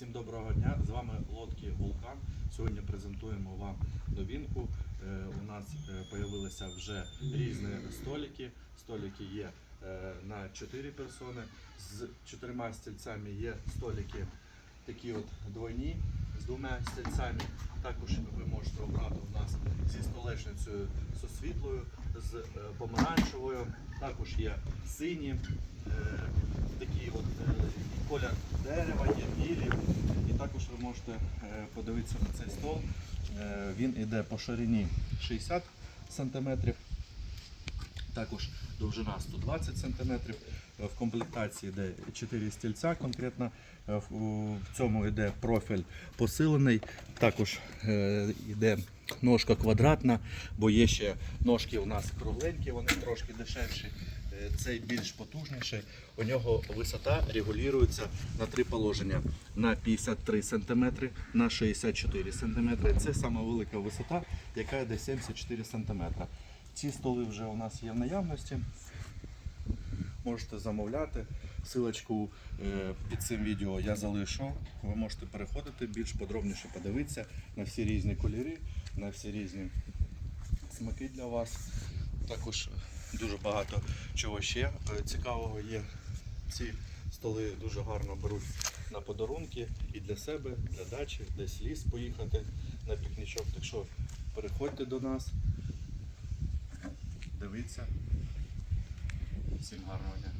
Всім доброго дня! З вами лодки Вулкан. Сьогодні презентуємо вам новинку. Е, У нас з'явилися вже різні столики. Столики є е, на 4 персони. З чотирма стільцями є столики такі от двойні з двома стільцями. Також ви можете обрати у нас зі столешницею з світлою, з е, помаранчевою. Також є сині, е, такі от е, колір дерева, є білі. Також ви можете е, подивитися на цей стол. Е, Він йде по ширині 60 см. Також довжина 120 см. В комплектації йде 4 стільця конкретно. Е, В цьому йде профіль посилений. Також йде ножка квадратна, бо є ще ножки у нас кругленькі, вони трошки дешевші. Е, Цей більш потужніший. У нього висота регулюється на три положення: на 53 см, на 64 см. Це сама велика висота, яка йде 74 см. Ці столи вже у нас є в наявності. Можете замовляти. Силочку е, під цим відео я залишу. Ви можете переходити більш подробніше подивитися на всі різні кольори, на всі різні смаки для вас. Також дуже багато чого ще е, цікавого є. Ці столи дуже гарно беруть на подарунки і для себе, для дачі, десь ліс поїхати на пікнічок. Так що переходьте до нас, дивіться. Всім гарного дня.